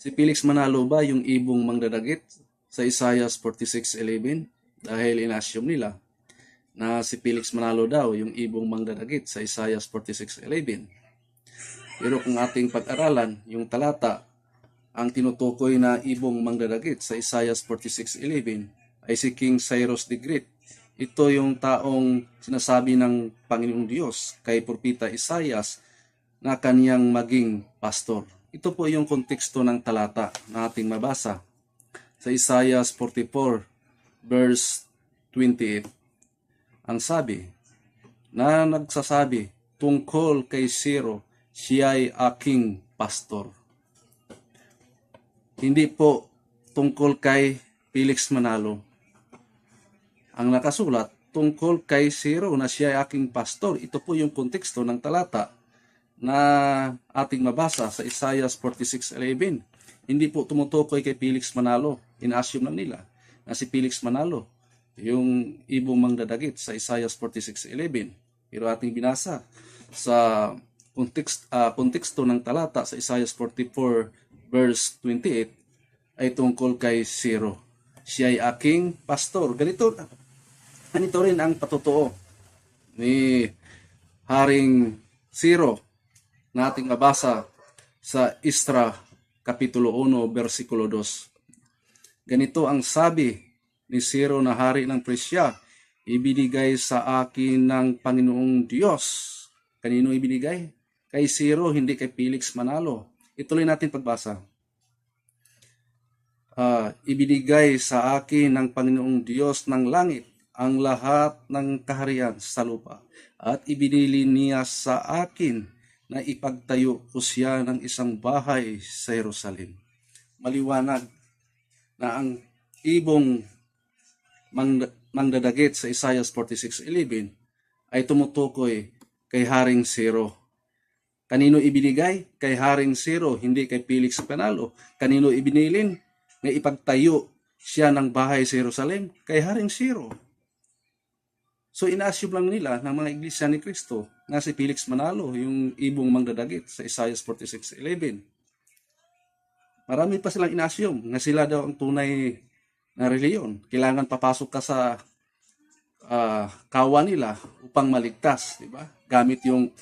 Si Felix Manalo ba yung ibong mangdadagit sa Isaiah 46.11? Dahil in-assume nila na si Felix Manalo daw yung ibong mangdadagit sa Isaiah 46.11. Pero kung ating pag-aralan, yung talata, ang tinutukoy na ibong mangdadagit sa Isaiah 46.11 ay si King Cyrus the Great. Ito yung taong sinasabi ng Panginoong Diyos kay Propita Isaias na kaniyang maging pastor. Ito po yung konteksto ng talata na ating mabasa sa Isaiah 44 verse 28. Ang sabi na nagsasabi tungkol kay Siro, siya'y aking pastor. Hindi po tungkol kay Felix Manalo. Ang nakasulat tungkol kay Siro na siya ay aking pastor. Ito po yung konteksto ng talata na ating mabasa sa Isaiah 46.11. Hindi po tumutukoy kay Felix Manalo. Ina-assume lang nila na si Felix Manalo yung ibong mangdadagit sa Isaiah 46.11. Pero ating binasa sa kontekst, ah, konteksto ng talata sa Isaiah 44 verse 28 ay tungkol kay Siro. Siya ay aking pastor. Ganito, ganito rin ang patutuo ni Haring Siro na ating mabasa sa Istra Kapitulo 1, versikulo 2. Ganito ang sabi ni Siro na hari ng Presya, ibinigay sa akin ng Panginoong Diyos. Kanino ibinigay? Kay Siro, hindi kay Felix Manalo. Ituloy natin pagbasa. Ah, ibinigay sa akin ng Panginoong Diyos ng langit ang lahat ng kaharian sa lupa at ibinili niya sa akin na ipagtayo ko siya ng isang bahay sa Jerusalem. Maliwanag na ang ibong mang- mangdadagit sa Isaiah 46.11 ay tumutukoy kay Haring Siro. Kanino ibinigay? Kay Haring Siro, hindi kay Felix Panalo. Kanino ibinilin? Nga ipagtayo siya ng bahay sa Jerusalem? Kay Haring Siro. So ina-assume lang nila ng mga iglesia ni Kristo na si Felix Manalo, yung ibong mangdadagit sa Isaiah 46.11. Marami pa silang ina-assume na sila daw ang tunay na reliyon. Kailangan papasok ka sa ah, kawa nila upang maligtas, di ba? Gamit yung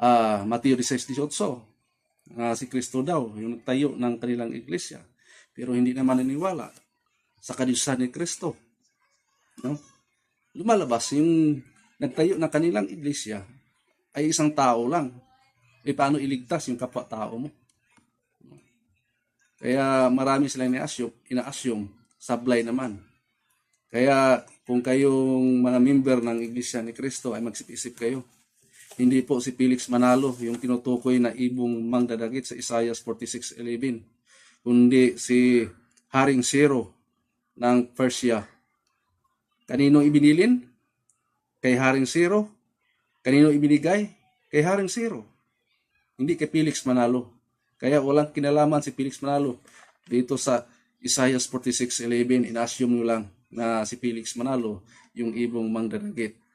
uh, Mateo 16.18 na si Kristo daw, yung nagtayo ng kanilang iglesia. Pero hindi naman naniwala sa kadiyusan ni Kristo. No? Lumalabas yung nagtayo ng kanilang iglesia ay isang tao lang. E paano iligtas yung kapwa-tao mo? Kaya marami silang ina-assume, ina-assume sablay naman. Kaya kung kayong mga member ng Iglesia ni Cristo ay magsip-isip kayo. Hindi po si Felix Manalo yung tinutukoy na ibong mangdadagit sa Isaiah 46.11, kundi si Haring Zero ng Persia Kanino ibinilin? Kay Haring Zero. Kanino ibinigay? Kay Haring Zero. Hindi kay Felix Manalo. Kaya walang kinalaman si Felix Manalo dito sa Isaiah 46.11. In-assume nyo lang na si Felix Manalo yung ibong mangdadagit